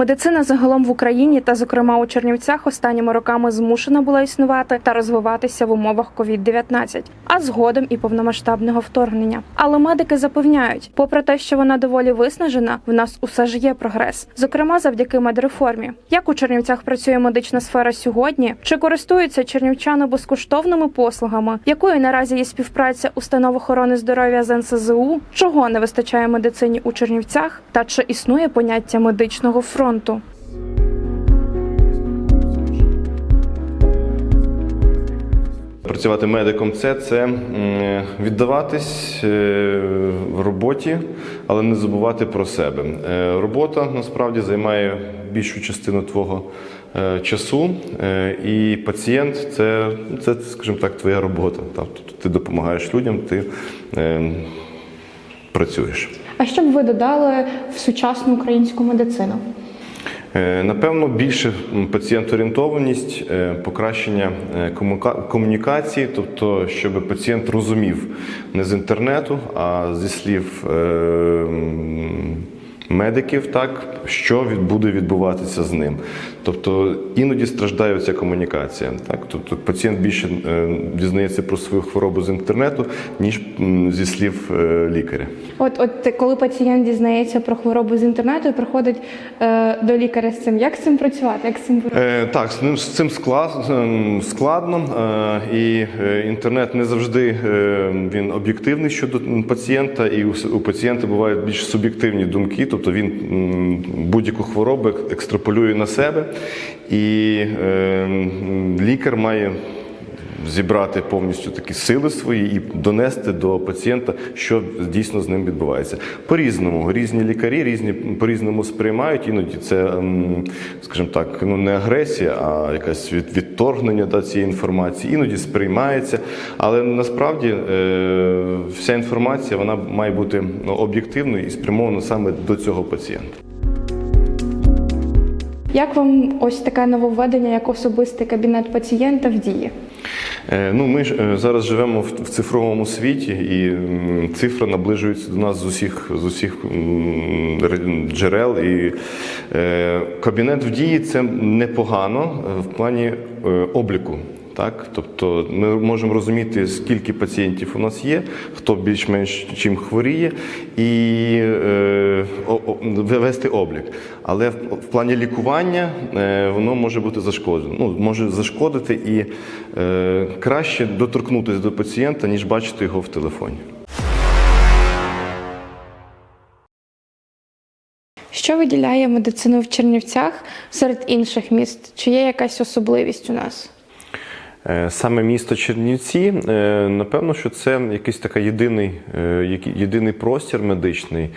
Медицина загалом в Україні та, зокрема, у Чернівцях останніми роками змушена була існувати та розвиватися в умовах COVID-19, а згодом і повномасштабного вторгнення. Але медики запевняють, попри те, що вона доволі виснажена, в нас усе ж є прогрес, зокрема завдяки медреформі. Як у Чернівцях працює медична сфера сьогодні? Чи користуються чернівчани безкоштовними послугами? Якою наразі є співпраця установ охорони здоров'я з НСЗУ? Чого не вистачає медицині у Чернівцях? Та чи існує поняття медичного фронту? Працювати медиком це, це віддаватись е, в роботі, але не забувати про себе. Е, Робота насправді займає більшу частину твого е, часу, і пацієнт це, це, скажімо так, твоя робота. Тобто ти допомагаєш людям, ти працюєш. А що б ви додали в сучасну українську медицину? Е, Напевно, більше пацієнторієнтованість, е, покращення е, комунікації, тобто, щоб пацієнт розумів не з інтернету, а зі слів медиків, так, що від- буде відбуватися з ним. Тобто іноді страждає ця комунікація. Так? Тобто пацієнт більше е, дізнається про свою хворобу з інтернету, ніж м, зі слів е, лікаря. От, от коли пацієнт дізнається про хворобу з інтернету і приходить е, до лікаря з цим, як з цим працювати? Як з цим? Е, так, з цим ем, складно, е, і е, інтернет не завжди е, він об'єктивний щодо пацієнта, і у, у пацієнта бувають більш суб'єктивні думки, тобто він будь-яку хворобу екстраполює на себе, і е, лікар має зібрати повністю такі сили свої і донести до пацієнта, що дійсно з ним відбувається. По-різному різні лікарі різні по-різному сприймають. Іноді це, ем, скажімо так, ну не агресія, а якась від, відторгнення до цієї інформації. Іноді сприймається, але насправді е, вся інформація вона має бути ну, об'єктивною і спрямована саме до цього пацієнта. Як вам ось таке нововведення, як особистий кабінет пацієнта в дії? Е, Ну, ми ж е, зараз живемо в цифровому світі, і цифра наближується до нас з усіх з усіх джерел. І е, кабінет в дії це непогано в плані обліку. Так, тобто ми можемо розуміти, скільки пацієнтів у нас є, хто більш-менш чим хворіє, і е, о- о- вести облік. Але в, в плані лікування е, воно може бути зашкоджено. Ну, може зашкодити і е, краще доторкнутися до пацієнта, ніж бачити його в телефоні. Що виділяє медицину в Чернівцях серед інших міст? Чи є якась особливість у нас? Е, Саме місто Чернівці, е, напевно, що це якийсь такий єдиний, е, єдиний простір медичний,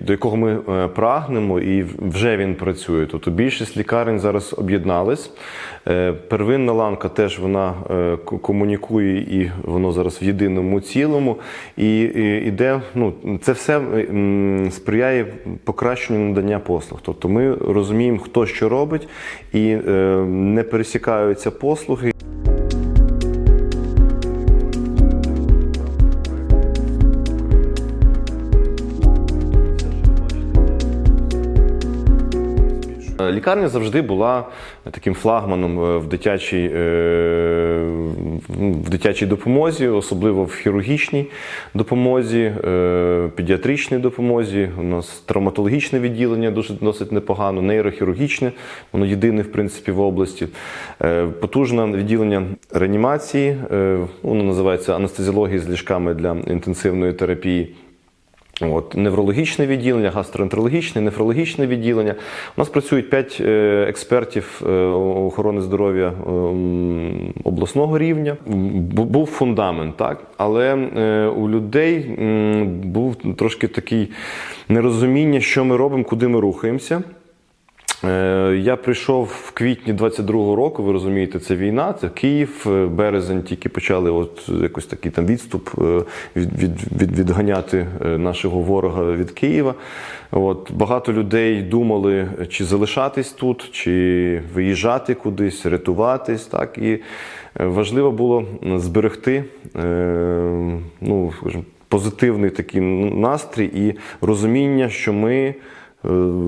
до якого ми прагнемо, і вже він працює. Тобто більшість лікарень зараз об'єднались. Е, Первинна ланка теж вона е, комунікує і воно зараз в єдиному цілому. І, іде, ну, це все сприяє покращенню надання послуг. Тобто ми розуміємо, хто що робить, і е, не пересікаються послуги. Лікарня завжди була таким флагманом е, в дитячій, е, в дитячій допомозі, особливо в хірургічній допомозі, е, педіатричній допомозі. У нас травматологічне відділення дуже досить непогано, нейрохірургічне, воно єдине в принципі в області. Потужне відділення реанімації, воно називається анестезіологія з ліжками для інтенсивної терапії. От, неврологічне відділення, гастроентерологічне, нефрологічне відділення. У нас працюють 5 експертів е, охорони здоров'я ем, обласного рівня. Був фундамент, так? але е, у людей був трошки такий нерозуміння, що ми робимо, куди ми рухаємося. Е, Я прийшов в квітні 22-го року. Ви розумієте, це війна, це Київ, е, березень. Тільки почали от якось такий там відступ е, від, від, від, відганяти нашого ворога від Києва. От багато людей думали, чи залишатись тут, чи виїжджати кудись, рятуватись. Так і важливо було зберегти ну, скажімо, позитивний такий настрій і розуміння, що ми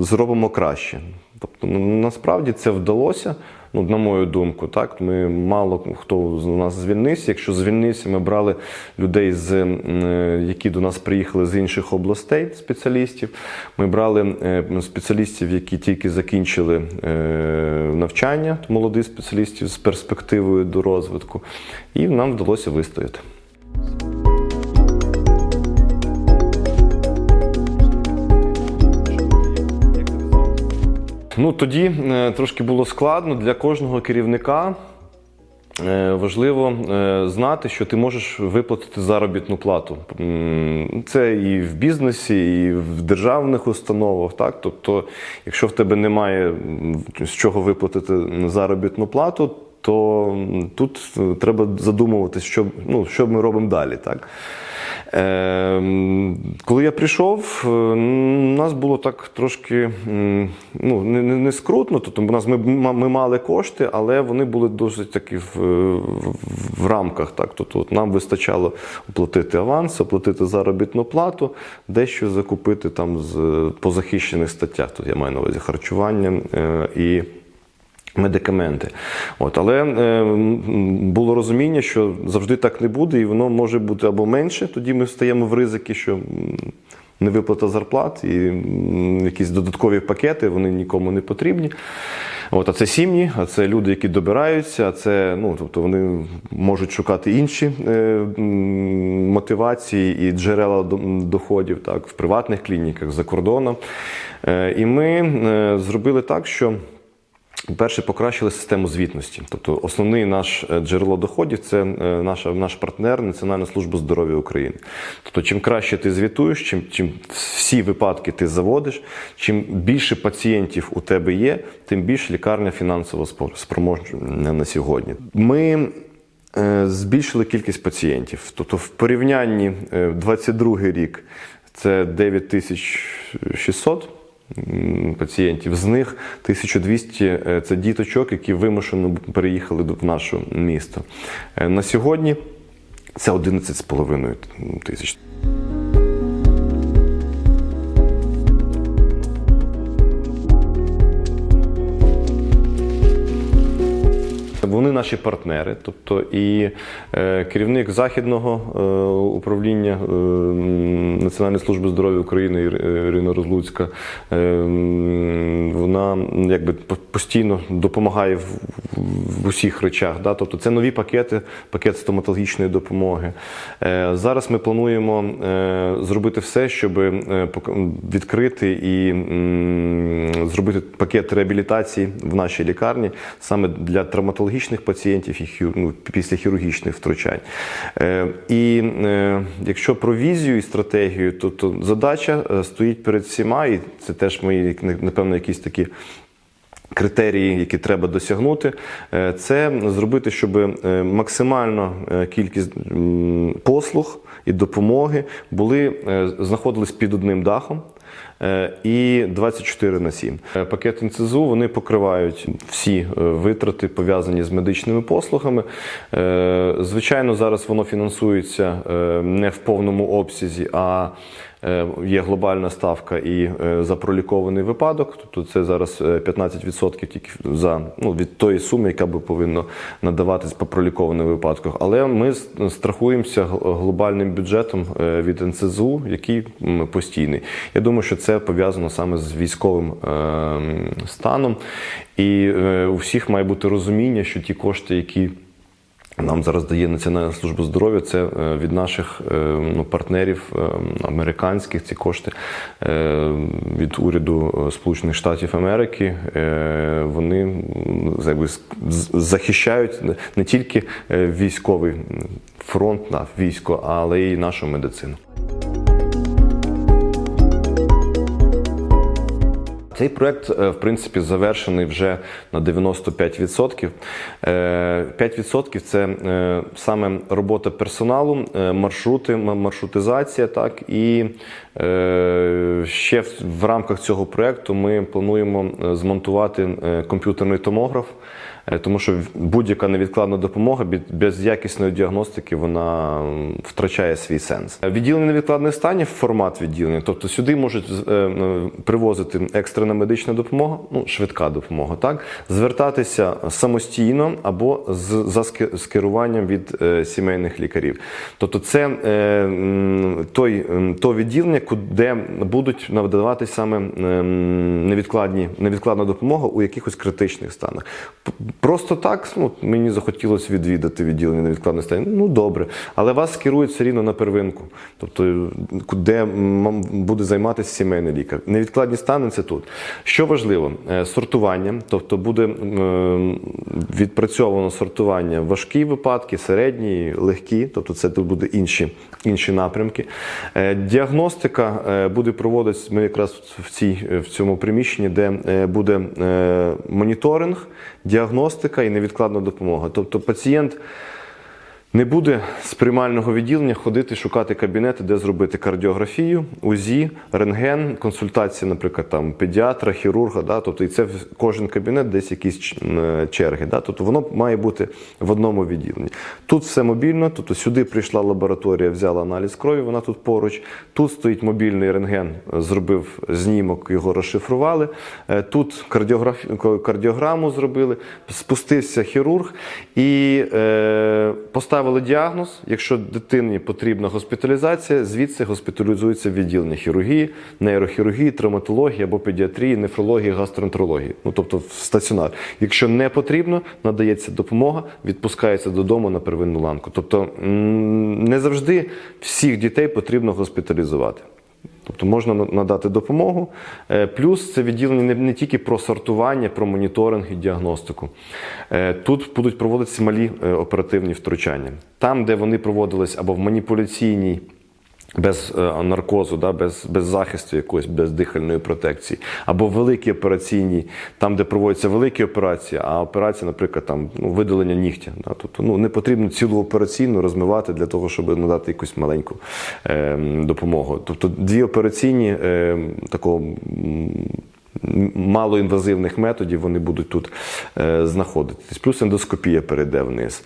зробимо краще. Тобто, ну, насправді це вдалося. Ну, на мою думку, так ми мало хто з нас звільнився. Якщо звільнився, ми брали людей, з, е, які до нас приїхали з інших областей, спеціалістів. Ми брали е, спеціалістів, які тільки закінчили е, навчання, молодих спеціалістів з перспективою до розвитку, і нам вдалося вистояти. Ну тоді е, трошки було складно для кожного керівника. е, Важливо е, знати, що ти можеш виплатити заробітну плату. Це і в бізнесі, і в державних установах. Так? Тобто, якщо в тебе немає з чого виплатити заробітну плату, то тут треба задумуватись, що, ну, що ми робимо далі. Так? Е, коли я прийшов, е, у нас було так трошки ну, не, не, скрутно, тобто у нас ми, ми мали кошти, але вони були досить такі в, в, рамках. Так? Тобто от нам вистачало оплатити аванс, оплатити заробітну плату, дещо закупити там з по захищених статтях. Тут я маю на увазі харчування е, і. Медикаменти, от але е, було розуміння, що завжди так не буде, і воно може бути або менше. Тоді ми стаємо в ризики, що невиплата зарплат і якісь додаткові пакети вони нікому не потрібні. От, а це сім'ї, а це люди, які добираються, а це ну, тобто вони можуть шукати інші е, мотивації і джерела доходів так, в приватних клініках за кордоном. Е, і ми е, зробили так, що. Перше, покращили систему звітності. Тобто, основний наш е, джерело доходів це е, наша, наш партнер Національна служба здоров'я України. Тобто, чим краще ти звітуєш, чим, чим всі випадки ти заводиш, чим більше пацієнтів у тебе є, тим більше лікарня фінансово спроможна на сьогодні. Ми е, збільшили кількість пацієнтів. Тобто, в порівнянні е, 22 рік це 9600 м, пацієнтів. З них 1200 е, це діточок, які вимушено переїхали в наше місто. Е, На сьогодні це 11,5 тисяч. Наші партнери, тобто і е, керівник західного е, управління е, Національної служби здоров'я України Ір- Ірина Розлуцька. Вона якби по- постійно допомагає в, усіх речах. Да? Тобто це нові пакети, пакет стоматологічної допомоги. Е, Зараз ми плануємо е, зробити все, щоб е, відкрити і зробити пакет реабілітації в нашій лікарні саме для травматологічних пацієнтів і ну, після хірургічних втручань. І якщо про візію і стратегію, то, то задача стоїть перед всіма, і це теж мої, напевно, якісь такі. Критерії, які треба досягнути, е, це зробити, щоб е, максимально е, кількість послуг і допомоги були знаходились під одним дахом. І 24 на 7. Е, Пакет НЦЗУ вони покривають всі витрати пов'язані з медичними послугами. Звичайно, зараз воно фінансується не в повному обсязі, а Є глобальна ставка і е, за пролікований випадок, тобто це зараз е, 15% тільки за ну, від тої суми, яка би повинна надаватись по пролікованим випадках. Але ми страхуємося глобальним бюджетом е, від НСЗУ, який постійний. Я думаю, що це пов'язано саме з військовим е, станом, і е, у всіх має бути розуміння, що ті кошти, які нам зараз дає Національна служба здоров'я. Це е, від наших е, ну, партнерів е, американських ці кошти від уряду Сполучених Штатів Америки. Вони якби, захищають не- тільки військовий фронт на військо, але й нашу медицину. Цей проект, е, в принципі, завершений вже на 95%. Е, 5% це е, саме робота персоналу, е, маршрути, маршрутизація, так і е, ще в- рамках цього проекту ми плануємо е, змонтувати е, комп'ютерний томограф. Е, Тому що будь-яка невідкладна допомога без якісної діагностики вона втрачає свій сенс. Е, Відділення невідкладних станів формат відділення, тобто сюди можуть е, привозити екстрена медична допомога, ну швидка допомога, так звертатися самостійно або з за ски- з керуванням від сімейних лікарів. Тобто, це той то відділення, де будуть надаватися саме невідкладні невідкладна допомога у якихось критичних станах. Просто так ну, мені захотілося відвідати відділення невідкладних станів. Ну добре, але вас скерують все рівно на первинку, тобто де буде займатися сімейний лікар. Невідкладні стани це тут. Що важливо, Е, сортування, тобто буде відпрацьовано сортування важкі випадки, середні, легкі, тобто це тут буде інші, інші напрямки. Е, Діагностика е, буде проводитися ми якраз в, цій, в цьому приміщенні, де е, буде е, моніторинг, діагностика і невідкладна допомога. Тобто пацієнт. Не буде з приймального відділення ходити шукати кабінети, де зробити кардіографію, УЗІ, рентген, консультації, наприклад, там педіатра, хірурга. Да? Тобто, і це кожен кабінет десь якісь е, черги. Да? Тобто воно має бути в одному відділенні. Тут все мобільно, тобто сюди прийшла лабораторія, взяла аналіз крові, вона тут поруч. Тут стоїть мобільний рентген, е, зробив знімок, його розшифрували. Е, Тут кардіограф... кардіограму зробили, спустився хірург і е, поставили діагноз. Якщо дитині потрібна госпіталізація, звідси госпіталізується відділення хірургії, нейрохірургії, травматології або педіатрії, нефрології, гастроентерології. Ну тобто в стаціонар. Якщо не потрібно, надається допомога, відпускається додому на первинну ланку. Тобто не завжди всіх дітей потрібно госпіталізувати. Тобто можна надати допомогу. Е, Плюс це відділення не, тільки про сортування, про моніторинг і діагностику. Е, Тут будуть проводитися малі е, оперативні втручання. Там, де вони проводились або в маніпуляційній. Без е, наркозу, да, без, без захисту якоїсь, без дихальної протекції, або великі операційні, там, де проводяться великі операції, а операція, наприклад, там ну, видалення нігтя. Да, тобто ну, не потрібно цілу операційну розмивати для того, щоб надати якусь маленьку е, допомогу. Тобто дві операційні е, такого. Малоінвазивних методів вони будуть тут е, знаходитись. Плюс ендоскопія перейде вниз.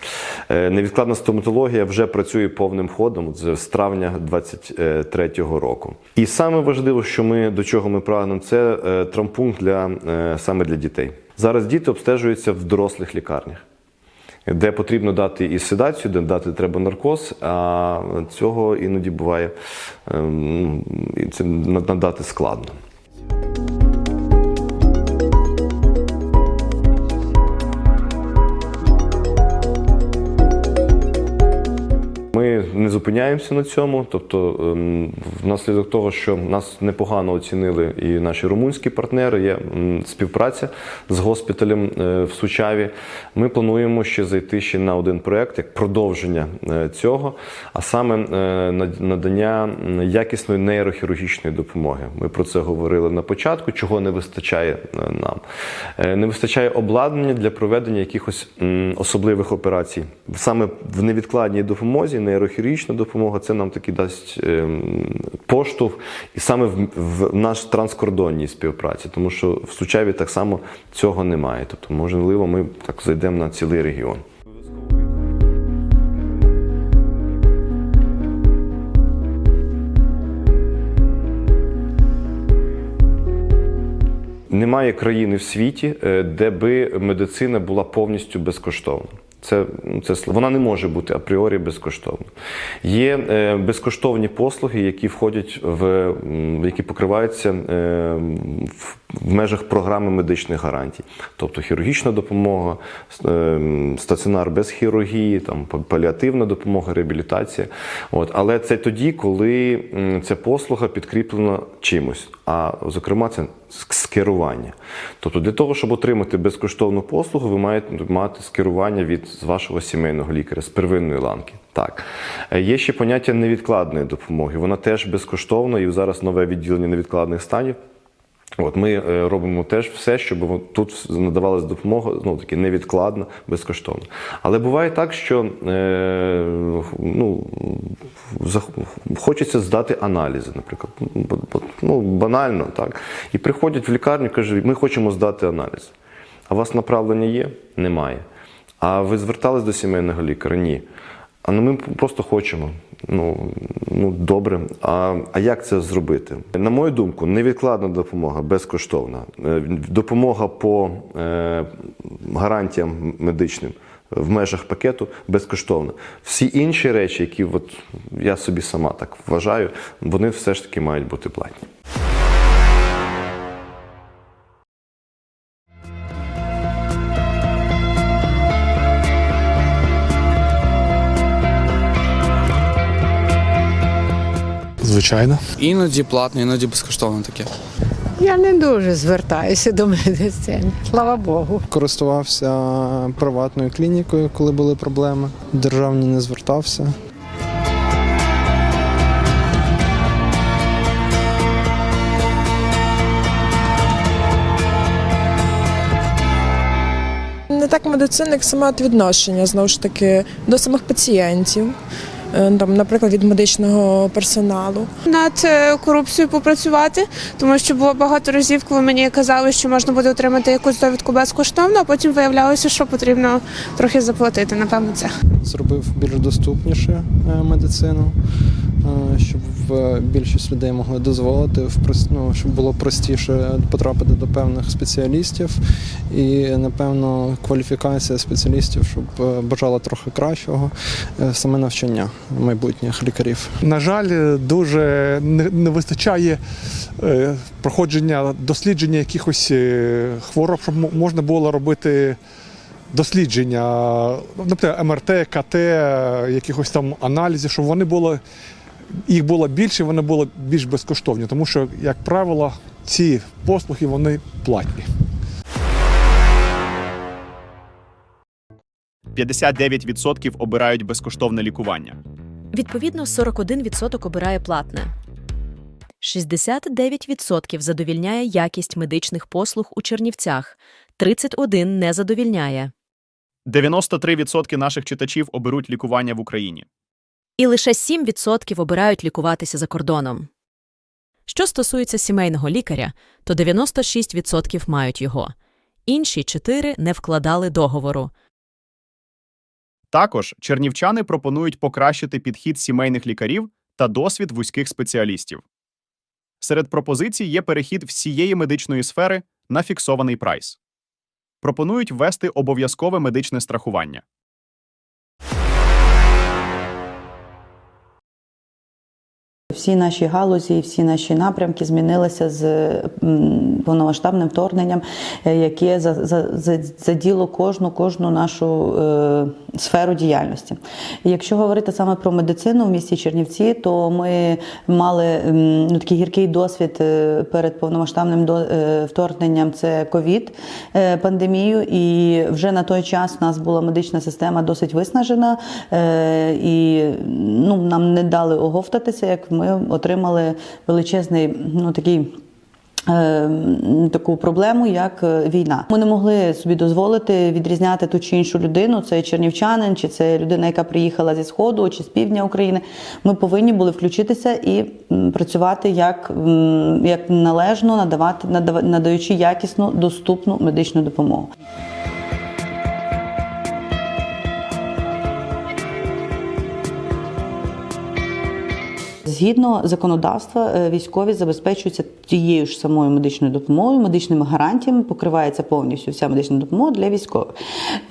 Е, невідкладна стоматологія вже працює повним ходом з травня 2023 року. І саме важливе, що ми до чого ми прагнемо, це е, травмпункт для саме для дітей. Зараз діти обстежуються в дорослих лікарнях. Де потрібно дати і седацію, де дати треба наркоз, а цього іноді буває ем, це надати складно. Ми не зупиняємося на цьому. Тобто, ем, внаслідок того, що нас непогано оцінили і наші румунські партнери, є співпраця з госпіталем е, в Сучаві. Ми плануємо ще зайти ще на один проект як продовження е, цього, а саме е, надання якісної нейрохірургічної допомоги. Ми про це говорили на початку, чого не вистачає нам. Не вистачає обладнання для проведення якихось особливих операцій. Саме в невідкладній допомозі, нейрохірургічна допомога, це нам таки дасть ем, поштовх, і саме в, в наш транскордонній співпраці, тому що в Сучаві так само цього немає. Тобто, можливо, ми так зайдемо на цілий регіон. Немає країни в світі, е, де би медицина була повністю безкоштовна. Це, це вона не може бути апріорі безкоштовна. Є е, безкоштовні послуги, які входять в які покриваються е, в, в межах програми медичних гарантій, тобто хірургічна допомога, е, стаціонар без хірургії, там па- паліативна допомога, реабілітація. От, але це тоді, коли ця послуга підкріплена чимось, а зокрема це скерування. Тобто для того, щоб отримати безкоштовну послугу, ви маєте мати скерування від з вашого сімейного лікаря з первинної ланки. Так, Е, є ще поняття невідкладної допомоги. Вона теж безкоштовна, і зараз нове відділення невідкладних станів От ми е, робимо теж все, щоб тут надавалась допомога ну таки невідкладно, безкоштовно. Але буває так, що е, ну, хочеться здати аналізи, наприклад. Ну, банально так. І приходять в лікарню, кажуть, ми хочемо здати аналіз. А у вас направлення є? Немає. А ви звертались до сімейного лікаря? Ні. А ну ми просто хочемо. Ну, ну добре. А, а як це зробити? На мою думку, невідкладна допомога безкоштовна. Е, Допомога по е, гарантіям медичним в межах пакету безкоштовна. Всі інші речі, які от я собі сама так вважаю, вони все ж таки мають бути платні. Звичайно. Іноді платно, іноді безкоштовно таке. Я не дуже звертаюся до медицини. Слава Богу. Користувався приватною клінікою, коли були проблеми. Державні не звертався. Не так медицина, як саме відношення знову ж таки до самих пацієнтів, там, наприклад, від медичного персоналу. над е, корупцією попрацювати, тому що було багато разів, коли мені казали, що можна буде отримати якусь довідку безкоштовно, а потім виявлялося, що потрібно трохи заплатити. Напевно, це. Зробив більш доступніше е, медицину, е, щоб більшість людей могли дозволити, ну, щоб було простіше потрапити до певних спеціалістів. І, напевно, кваліфікація спеціалістів, щоб е, бажала трохи кращого, е, саме навчання майбутніх лікарів. На жаль, дуже не, вистачає е, проходження дослідження якихось хвороб, щоб можна було робити дослідження, наприклад, МРТ, КТ, якихось там аналізів, щоб вони були. Їх було більше, вони були більш безкоштовні, тому що, як правило, ці послуги вони платні. 59% обирають безкоштовне лікування. Відповідно, 41% обирає платне. 69% задовільняє якість медичних послуг у Чернівцях, 31% не задовільняє. 93% наших читачів оберуть лікування в Україні. І лише 7% обирають лікуватися за кордоном. Що стосується сімейного лікаря, то 96% мають його. Інші 4 не вкладали договору. Також чернівчани пропонують покращити підхід сімейних лікарів та досвід вузьких спеціалістів. Серед пропозицій є перехід всієї медичної сфери на фіксований прайс. Пропонують ввести обов'язкове медичне страхування. Всі наші галузі, всі наші напрямки змінилися з повномасштабним вторгненням, е, яке за, за, за, заділо кожну кожну нашу е, сферу діяльності. Якщо говорити саме про медицину в місті Чернівці, то ми мали ну, такий гіркий досвід е, перед повномасштабним вторгненням. Це ковід пандемію, і вже на той час у нас була медична система досить виснажена, і ну, нам не дали оговтатися, як ми отримали величезний ну, такий. е, Таку проблему, як е, війна. Ми не могли собі дозволити відрізняти ту чи іншу людину. Це чернівчанин, чи це людина, яка приїхала зі сходу чи з півдня України. Ми повинні були включитися і працювати як, як належно, надавати надава- надаючи якісну доступну медичну допомогу. Згідно законодавства, е, військові забезпечуються тією ж самою медичною допомогою, медичними гарантіями покривається повністю вся медична допомога для військових.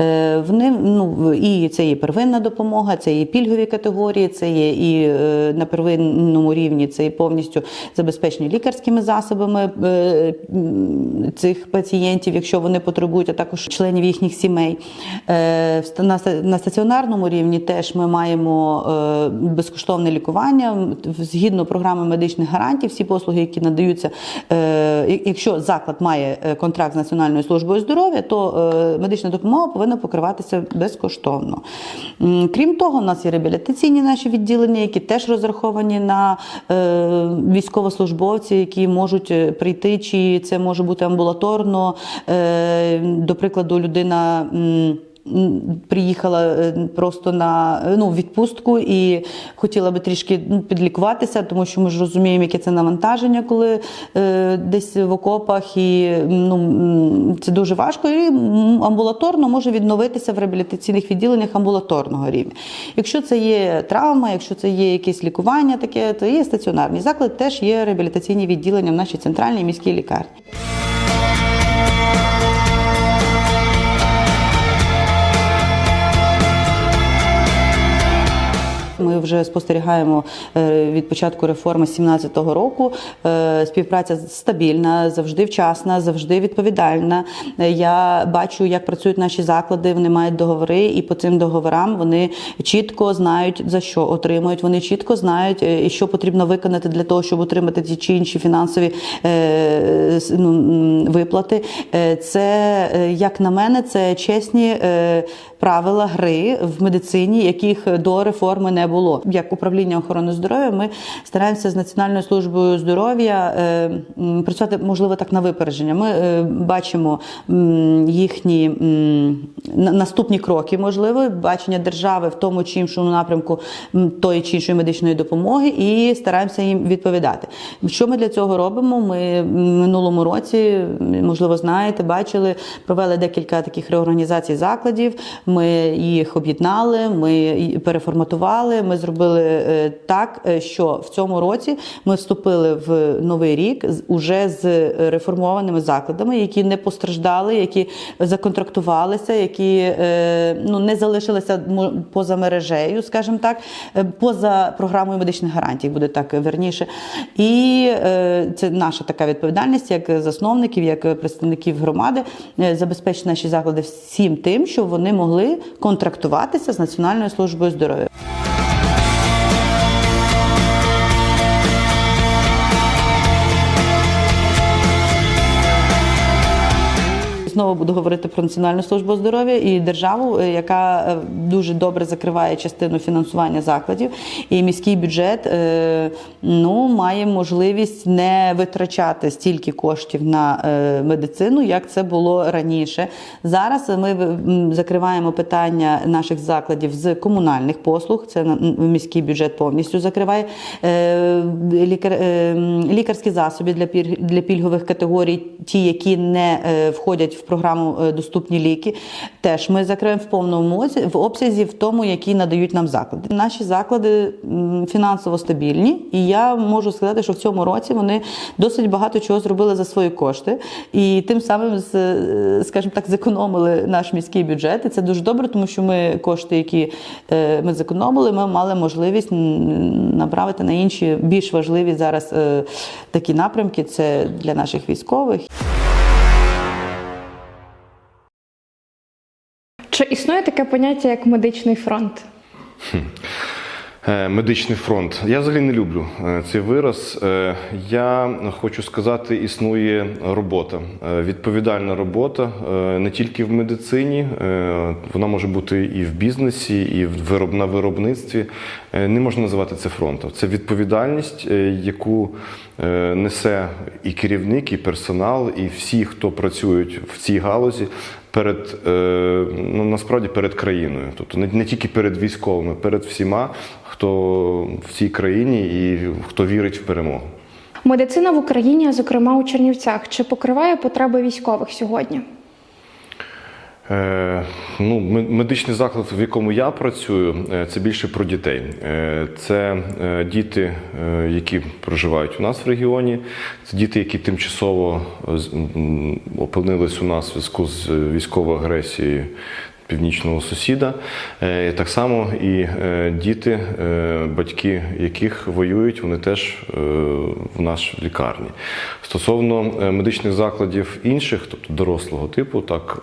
Е, Вони ну і це є первинна допомога, це є пільгові категорії, це є і е, на первинному рівні це є повністю забезпечені лікарськими засобами цих пацієнтів, якщо вони потребують, а також членів їхніх сімей. На стаціонарному рівні теж ми маємо безкоштовне лікування згідно програми медичних гарантій, всі послуги, які надаються, е, якщо заклад має е, контракт з Національною службою здоров'я, то е, медична допомога повинна покриватися безкоштовно. Крім того, у нас є реабілітаційні наші відділення, які теж розраховані на військовослужбовців, які можуть прийти, чи це може бути амбулаторно. До прикладу, людина. Приїхала е, просто на е, ну, відпустку і хотіла би трішки ну, підлікуватися, тому що ми ж розуміємо, яке це навантаження, коли е, десь в окопах, і ну, це дуже важко. І амбулаторно може відновитися в реабілітаційних відділеннях амбулаторного рівня. Якщо це є травма, якщо це є якесь лікування, таке, то є стаціонарні заклади, теж є реабілітаційні відділення в нашій центральній міській лікарні. Ми вже спостерігаємо е, від початку реформи 2017 року. Е, Співпраця стабільна, завжди вчасна, завжди відповідальна. Е, Я бачу, як працюють наші заклади. Вони мають договори, і по цим договорам вони чітко знають за що отримують. Вони чітко знають, і що потрібно виконати для того, щоб отримати ті чи інші фінансові ну, виплати. Це, як на мене, це чесні правила гри в медицині, яких до реформи не було. Як управління охорони здоров'я, ми стараємося з Національною службою здоров'я е, працювати, можливо, так на випередження. Ми е, бачимо їхні наступні кроки, можливо, бачення держави в тому чи іншому напрямку тої чи іншої медичної допомоги, і стараємося їм відповідати. Що ми для цього робимо? Ми минулому році, можливо, знаєте, бачили, провели декілька таких реорганізацій закладів. Ми їх об'єднали, ми переформатували. Ми зробили е, так, е, що в цьому році ми вступили в новий рік уже з реформованими закладами, які не постраждали, які законтрактувалися, які е, ну не залишилися поза мережею, скажімо так, поза програмою медичних гарантій, буде так верніше. І це наша така відповідальність, як засновників, як представників громади, забезпечити наші заклади всім тим, щоб вони могли контрактуватися з Національною службою здоров'я. Знову буду говорити про Національну службу здоров'я і державу, е, яка е, дуже добре закриває частину фінансування закладів. І міський бюджет е, ну, має можливість не витрачати стільки коштів на медицину, як це було раніше. Зараз ми закриваємо питання наших закладів з комунальних послуг. Це міський бюджет повністю закриває лікар, лікарські засоби для пільг- для пільгових категорій, ті, які не входять програму е, доступні ліки. Теж ми закриємо в повному мозі- в обсязі, в тому, які надають нам заклади. Наші заклади фінансово стабільні, і я можу сказати, що в цьому році вони досить багато чого зробили за свої кошти, і тим самим, е, скажімо так, зекономили наш міський бюджет. І це дуже добре, тому що ми кошти, які е, ми зекономили, ми мали можливість направити на інші більш важливі зараз такі напрямки. Це для наших військових. Чи існує таке поняття як медичний фронт? Е, Медичний фронт. Я взагалі не люблю е, цей вираз. Е, Я хочу сказати, існує робота, відповідальна робота не тільки в медицині, вона може бути і в бізнесі, і на виробництві. Е, Не можна називати це фронтом. Це відповідальність, е, яку е, несе і керівник, і персонал, і всі, хто працюють в цій галузі. Перед ну насправді перед країною, тобто не, не тільки перед військовими, перед всіма, хто в цій країні і хто вірить в перемогу. Медицина в Україні, зокрема у Чернівцях, чи покриває потреби військових сьогодні? Е, ну, ме- медичний заклад, в якому я працюю, е, це більше про дітей. Е, Це діти, які проживають у нас в регіоні. Це діти, які тимчасово опинились у нас в зв'язку з військовою агресією північного сусіда. Е, Так само і е, діти, е, батьки яких воюють, вони теж в нашій лікарні. Стосовно медичних закладів інших, тобто дорослого типу, так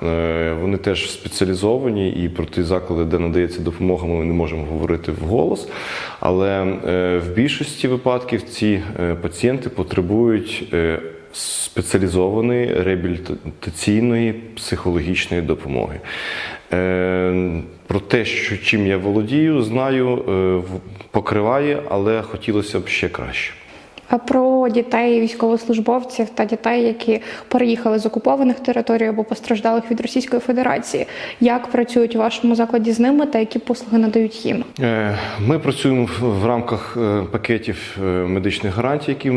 вони теж спеціалізовані, і про ті заклади, де надається допомога, ми не можемо говорити вголос. Але в більшості випадків ці пацієнти потребують. Спеціалізованої реабілітаційної психологічної допомоги. Е, Про те, що чим я володію, знаю, е, покриває, але хотілося б ще краще. Про дітей військовослужбовців та дітей, які переїхали з окупованих територій або постраждалих від Російської Федерації, як працюють у вашому закладі з ними та які послуги надають їм? Е, Ми працюємо в- рамках е, пакетів е, медичних гарантій, які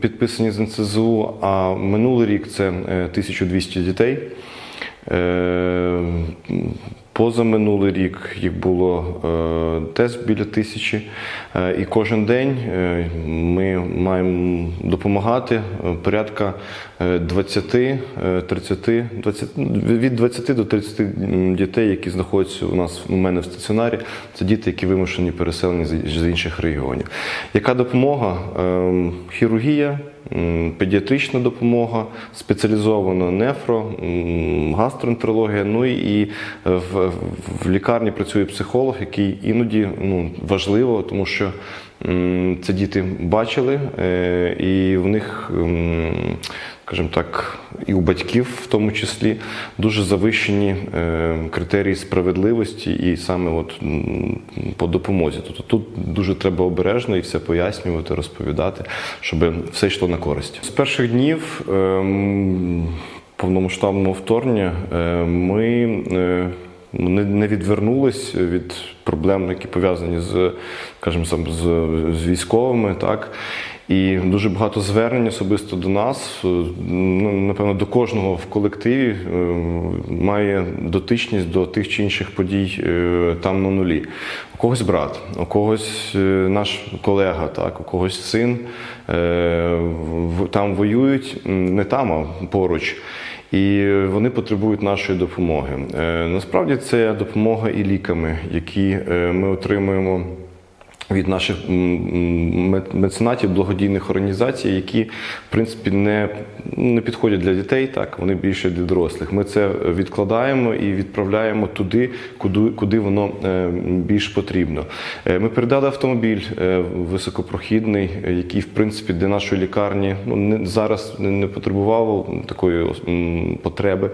підписані з НСЗУ. А минулий рік це е, 1200 дітей. Позаминулий рік їх було теж біля тисячі. Е, І кожен день е, ми маємо допомагати е, порядка е, 20, е, 30, 20, від 20 до 30 дітей, які знаходяться у нас у мене в стаціонарі. Це діти, які вимушені переселені з- з інших регіонів. Яка допомога? Ем, Хірургія. Педіатрична допомога, спеціалізована нефро, гастроентерологія. Ну і і в, в лікарні працює психолог, який іноді ну, важливо, тому що це діти бачили, е, і в них, скажімо так, і у батьків в тому числі дуже завищені е, критерії справедливості і саме от по допомозі. Тобто тут дуже треба обережно і все пояснювати, розповідати, щоб все йшло на користь. З перших днів ем, повномасштабного вторгнення е, ми е, не, не відвернулись від проблем, які пов'язані з, скажімо, з, з військовими, так. І дуже багато звернень особисто до нас, е, ну, напевно, до кожного в колективі е, має дотичність до тих чи інших подій е, там на нулі. У когось брат, у когось наш колега, так, у когось син там воюють, не там, а поруч. І вони потребують нашої допомоги. Е, Насправді це допомога і ліками, які е, ми отримуємо від наших меценатів, благодійних організацій, які в принципі не, не підходять для дітей, так вони більше для дорослих. Ми це відкладаємо і відправляємо туди, куди, куди воно е, більш потрібно. Е, Ми передали автомобіль е, високопрохідний, який в принципі для нашої лікарні ну не зараз не- потребував такої потреби.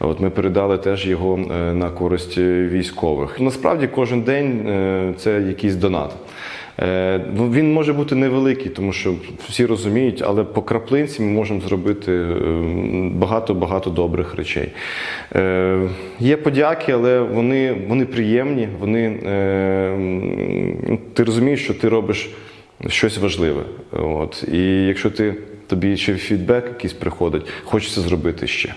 От ми передали теж його на користь військових. Насправді кожен день це якийсь донат. Е, ну, Він може бути невеликий, тому що всі розуміють, але по краплинці ми можемо зробити е, багато-багато добрих речей. Е, Є подяки, але вони, вони приємні. Вони, е, ти розумієш, що ти робиш щось важливе. От. І якщо ти, тобі ще фідбек якийсь приходить, хочеться зробити ще.